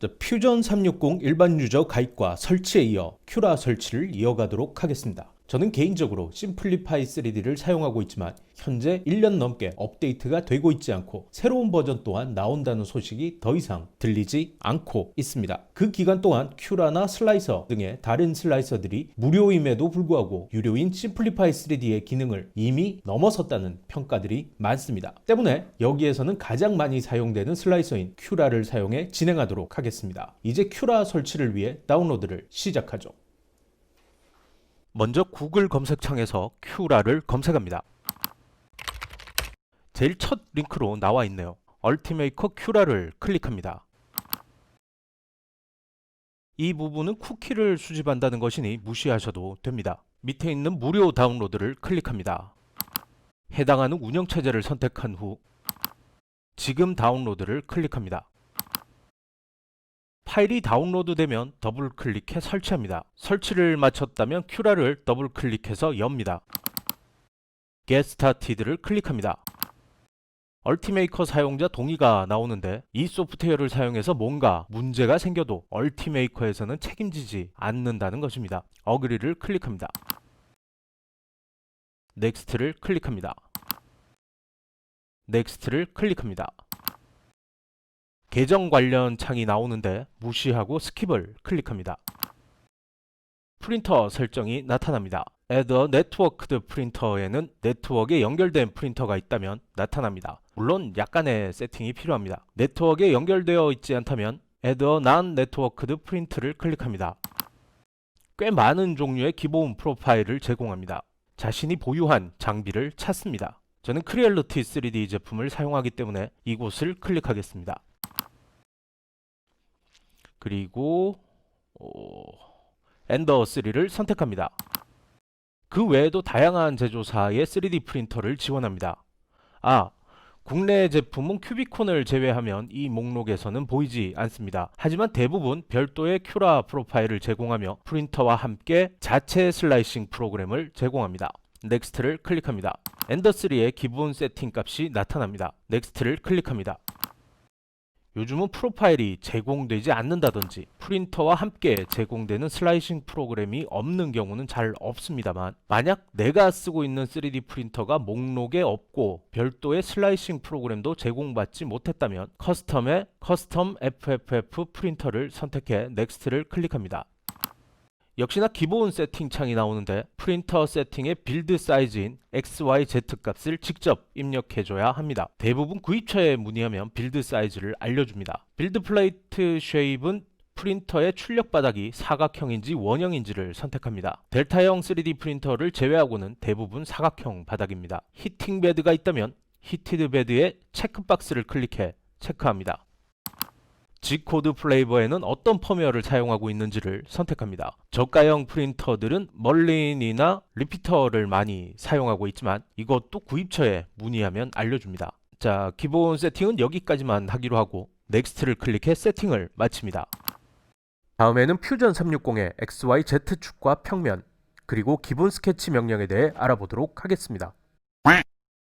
자, 퓨전 360 일반 유저 가입과 설치에 이어 큐라 설치를 이어가도록 하겠습니다. 저는 개인적으로 심플리파이 3D를 사용하고 있지만 현재 1년 넘게 업데이트가 되고 있지 않고 새로운 버전 또한 나온다는 소식이 더 이상 들리지 않고 있습니다. 그 기간 동안 큐라나 슬라이서 등의 다른 슬라이서들이 무료임에도 불구하고 유료인 심플리파이 3D의 기능을 이미 넘어섰다는 평가들이 많습니다. 때문에 여기에서는 가장 많이 사용되는 슬라이서인 큐라를 사용해 진행하도록 하겠습니다. 이제 큐라 설치를 위해 다운로드를 시작하죠. 먼저 구글 검색창에서 큐라를 검색합니다. 제일 첫 링크로 나와 있네요. 얼티메이커 큐라를 클릭합니다. 이 부분은 쿠키를 수집한다는 것이니 무시하셔도 됩니다. 밑에 있는 무료 다운로드를 클릭합니다. 해당하는 운영체제를 선택한 후 지금 다운로드를 클릭합니다. 파일이 다운로드되면 더블 클릭해 설치합니다. 설치를 마쳤다면 큐라를 더블 클릭해서 엽니다. Get Started를 클릭합니다. 얼티메이커 사용자 동의가 나오는데 이 소프트웨어를 사용해서 뭔가 문제가 생겨도 얼티메이커에서는 책임지지 않는다는 것입니다. 어그리를 클릭합니다. 넥스트를 클릭합니다. 넥스트를 클릭합니다. 계정 관련 창이 나오는데 무시하고 스킵을 클릭합니다. 프린터 설정이 나타납니다. Add a networked printer에는 네트워크에 연결된 프린터가 있다면 나타납니다. 물론 약간의 세팅이 필요합니다. 네트워크에 연결되어 있지 않다면 Add a non-networked print를 클릭합니다. 꽤 많은 종류의 기본 프로파일을 제공합니다. 자신이 보유한 장비를 찾습니다. 저는 크리얼리티 3D 제품을 사용하기 때문에 이곳을 클릭하겠습니다. 그리고 어, 엔더 3를 선택합니다. 그 외에도 다양한 제조사의 3D 프린터를 지원합니다. 아, 국내 제품은 큐비콘을 제외하면 이 목록에서는 보이지 않습니다. 하지만 대부분 별도의 큐라 프로파일을 제공하며 프린터와 함께 자체 슬라이싱 프로그램을 제공합니다. 넥스트를 클릭합니다. 엔더3의 기본 세팅 값이 나타납니다. 넥스트를 클릭합니다. 요즘은 프로파일이 제공되지 않는다든지 프린터와 함께 제공되는 슬라이싱 프로그램이 없는 경우는 잘 없습니다만 만약 내가 쓰고 있는 3D 프린터가 목록에 없고 별도의 슬라이싱 프로그램도 제공받지 못했다면 커스텀의 커스텀 FFF 프린터를 선택해 넥스트를 클릭합니다. 역시나 기본 세팅 창이 나오는데 프린터 세팅의 빌드 사이즈인 XYZ 값을 직접 입력해줘야 합니다. 대부분 구입처에 문의하면 빌드 사이즈를 알려줍니다. 빌드 플레이트 쉐입은 프린터의 출력 바닥이 사각형인지 원형인지를 선택합니다. 델타형 3D 프린터를 제외하고는 대부분 사각형 바닥입니다. 히팅 베드가 있다면 히티드 베드의 체크박스를 클릭해 체크합니다. G코드 플레이버에는 어떤 펌웨어를 사용하고 있는지를 선택합니다. 저가형 프린터들은 멀린이나 리피터를 많이 사용하고 있지만 이것도 구입처에 문의하면 알려줍니다. 자, 기본 세팅은 여기까지만 하기로 하고 넥스트를 클릭해 세팅을 마칩니다. 다음에는 퓨전 360의 XYZ 축과 평면 그리고 기본 스케치 명령에 대해 알아보도록 하겠습니다.